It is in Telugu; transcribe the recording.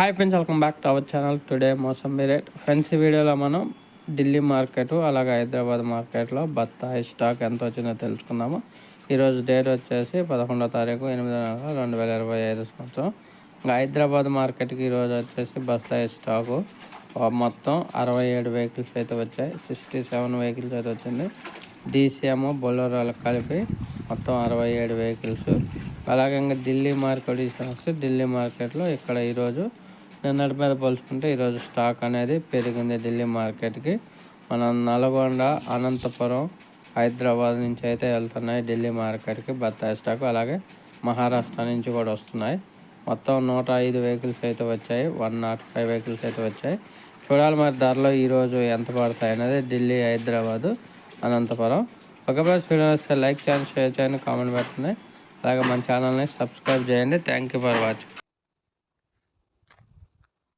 Hi friends welcome back to our channel today మోసం రేట్ ఫ్రెండ్స్ ఈ వీడియోలో మనం ఢిల్లీ మార్కెట్ అలాగే హైదరాబాద్ మార్కెట్లో బత్తాయి స్టాక్ ఎంత వచ్చిందో తెలుసుకుందాము. ఈరోజు డేట్ వచ్చేసి పదకొండో తారీఖు ఎనిమిదో నెల రెండు వేల ఇరవై ఐదు సంవత్సరం. ఇంకా హైదరాబాద్ మార్కెట్కి ఈరోజు వచ్చేసి బత్తాయి స్టాకు మొత్తం అరవై ఏడు వెహికల్స్ అయితే వచ్చాయి. సిక్స్టీ సెవెన్ వెహికల్స్ అయితే వచ్చింది. డీసీఎం బొలోరాలు కలిపి మొత్తం అరవై ఏడు వెహికల్స్ అలాగే ఇంకా ఢిల్లీ మార్కెట్ వస్తే ఢిల్లీ మార్కెట్లో ఇక్కడ ఈరోజు నిన్నటి మీద పోల్చుకుంటే ఈరోజు స్టాక్ అనేది పెరిగింది ఢిల్లీ మార్కెట్కి మనం నల్గొండ అనంతపురం హైదరాబాద్ నుంచి అయితే వెళ్తున్నాయి ఢిల్లీ మార్కెట్కి బత్తాయి స్టాక్ అలాగే మహారాష్ట్ర నుంచి కూడా వస్తున్నాయి. మొత్తం నూట ఐదు వెహికల్స్ అయితే వచ్చాయి. వన్ నాట్ ఫైవ్ వెహికల్స్ అయితే వచ్చాయి. చూడాలి మరి ధరలో ఈరోజు ఎంత పడతాయి అనేది ఢిల్లీ హైదరాబాదు అనంతపురం. ఒకవేళ వీడియో వస్తే లైక్ చేయండి షేర్ చేయండి కామెంట్ పెట్టండి. అలాగే మన ఛానల్ని సబ్స్క్రైబ్ చేయండి. Thank you for watching